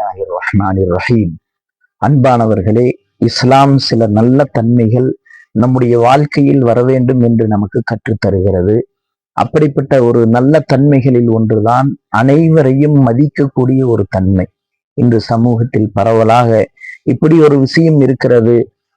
பிஸ்மில்லாஹி ரஹ்மானி ரஹீம் அன்பானவர்களே இஸ்லாம் சில நல்ல தன்மைகள் நம்முடைய வாழ்க்கையில் வர வேண்டும் என்று நமக்கு கற்றுத்தருகிறது அப்படிப்பட்ட ஒரு நல்ல தன்மைகளில் ஒன்றுதான் அனைவரையும் மதிக்கக்கூடிய ஒரு தன்மை. இன்று சமூகத்தில் பரவலாக இப்படி ஒரு விஷயம் இருக்கிறது.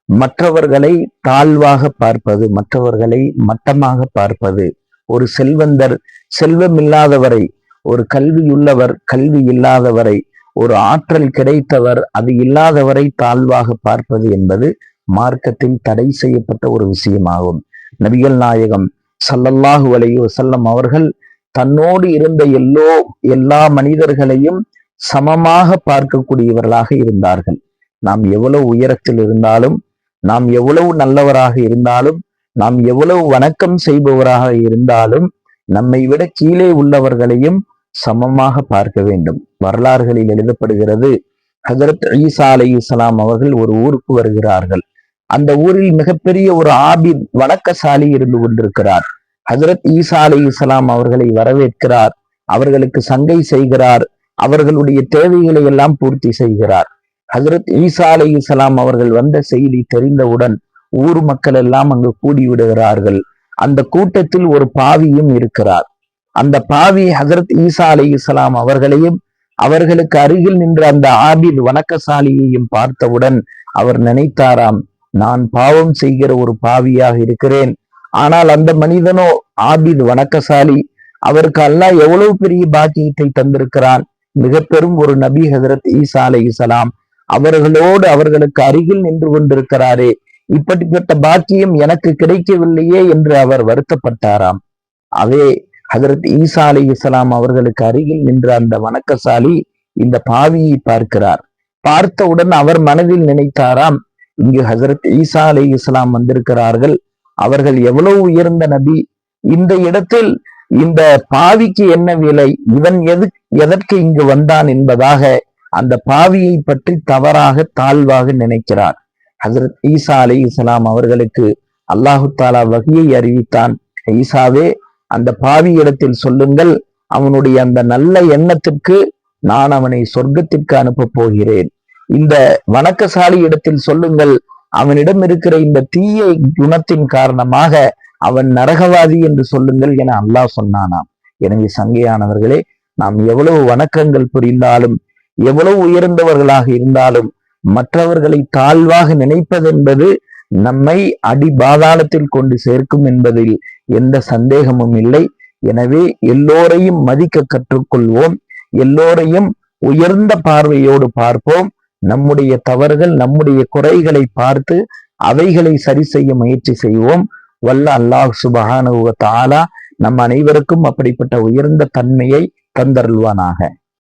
மற்றவர்களை தாழ்வாக பார்ப்பது மற்றவர்களை மட்டமாக பார்ப்பது. ஒரு செல்வந்தர் செல்வமில்லாதவரை ஒரு கல்வியுள்ளவர் கல்வி இல்லாதவரை ஒரு ஆற்றல் கிடைத்தவர் அது இல்லாதவரை தாழ்வாக பார்ப்பது என்பது மார்க்கத்தில் தடை செய்யப்பட்ட ஒரு விஷயமாகும். நபிகள் நாயகம் சல்லல்லாஹு அலைஹி செல்லம் அவர்கள் தன்னோடு இருந்த எல்லோ எல்லா மனிதர்களையும் சமமாக பார்க்கக்கூடியவர்களாக இருந்தார்கள். நாம் எவ்வளவு உயரத்தில் இருந்தாலும் நாம் எவ்வளவு நல்லவராக இருந்தாலும் நாம் எவ்வளவு வணக்கம் செய்பவராக இருந்தாலும் நம்மை விட கீழே உள்ளவர்களையும் சமமாக பார்க்க வேண்டும். வரலாறுகளில் எழுதப்படுகிறது ஹசரத் ஈசா அலை இஸ்லாம் அவர்கள் ஒரு ஊருக்கு வருகிறார்கள். அந்த ஊரில் மிகப்பெரிய ஒரு ஆபித் வணக்கசாலி இருந்து கொண்டிருக்கிறார். ஹசரத் ஈசா அலை இஸ்லாம் அவர்களை வரவேற்கிறார் அவர்களுக்கு சங்கை செய்கிறார் அவர்களுடைய தேவைகளை எல்லாம் பூர்த்தி செய்கிறார். ஹசரத் ஈசா அலை இஸ்லாம் அவர்கள் வந்த செய்தி தெரிந்தவுடன் ஊர் மக்கள் எல்லாம் அங்கு கூடி விடுகிறார்கள் அந்த கூட்டத்தில் ஒரு பாவியும் இருக்கிறார். அந்த பாவி ஹசரத் ஈசா அலி இஸ்லாம் அவர்களையும் அவர்களுக்கு அருகில் நின்ற அந்த ஆபித் வணக்கசாலியையும் பார்த்தவுடன் அவர் நினைத்தாராம் நான் பாவம் செய்கிற ஒரு பாவியாக இருக்கிறேன். ஆனால் அந்த மனிதனோ ஆபித் வணக்கசாலி அவருக்கு அல்லாஹ் எவ்வளவு பெரிய பாக்கியத்தை தந்திருக்கிறான்? மிக பெரும் ஒரு நபி ஹசரத் ஈசா அலை இஸ்லாம் அவர்களோடு அவர்களுக்கு அருகில் நின்று கொண்டிருக்கிறாரே. இப்படிப்பட்ட பாக்கியம் எனக்கு கிடைக்கவில்லையே என்று அவர் வருத்தப்பட்டாராம். அதே ஹதரத் ஈசா அலி இஸ்லாம் அவர்களுக்கு அருகில் நின்ற அந்த வணக்கசாலி இந்த பாவியை பார்க்கிறார். பார்த்தவுடன் அவர் மனதில் நினைத்தாராம் இங்கு ஹசரத் ஈசா அலி இஸ்லாம் வந்திருக்கிறார்கள். அவர்கள் எவ்வளவு உயர்ந்த நபி? இந்த இடத்தில் இந்த பாவிக்கு என்ன விலை? இவன் எது எதற்கு இங்கு வந்தான் என்பதாக அந்த பாவியை பற்றி தவறாக தாழ்வாக நினைக்கிறார். ஹசரத் ஈசா அலி இஸ்லாம் அவர்களுக்கு அல்லாஹு தாலா வகையை அறிவித்தான். ஈசாவே அந்த பாவி இடத்தில் சொல்லுங்கள் அவனுடைய அந்த நல்ல எண்ணத்திற்கு நான் அவனை சொர்க்கத்திற்கு அனுப்ப போகிறேன். இந்த வணக்கசாலி இடத்தில் சொல்லுங்கள் அவனிடம் இருக்கிற இந்த தீய குணத்தின் காரணமாக அவன் நரகவாதி என்று சொல்லுங்கள் என அல்லாஹ் சொன்னானாம். எனவே சங்கையானவர்களே நாம் எவ்வளவு வணக்கங்கள் புரிந்தாலும் எவ்வளவு உயர்ந்தவர்களாக இருந்தாலும் மற்றவர்களை தாழ்வாக நினைப்பதென்பது நம்மை அடி பாதாளத்தில் கொண்டு சேர்க்கும் என்பதில் எந்த சந்தேகமும் இல்லை. எனவே எல்லோரையும் மதிக்க கற்றுக்கொள்வோம். எல்லோரையும் உயர்ந்த பார்வையோடு பார்ப்போம். நம்முடைய தவறுகள் நம்முடைய குறைகளை பார்த்து அவைகளை சரி செய்ய முயற்சி செய்வோம். வல்ல அல்லாஹ் சுபஹானுவ தாலா நம் அனைவருக்கும் அப்படிப்பட்ட உயர்ந்த தன்மையை தந்தருள்வானாக.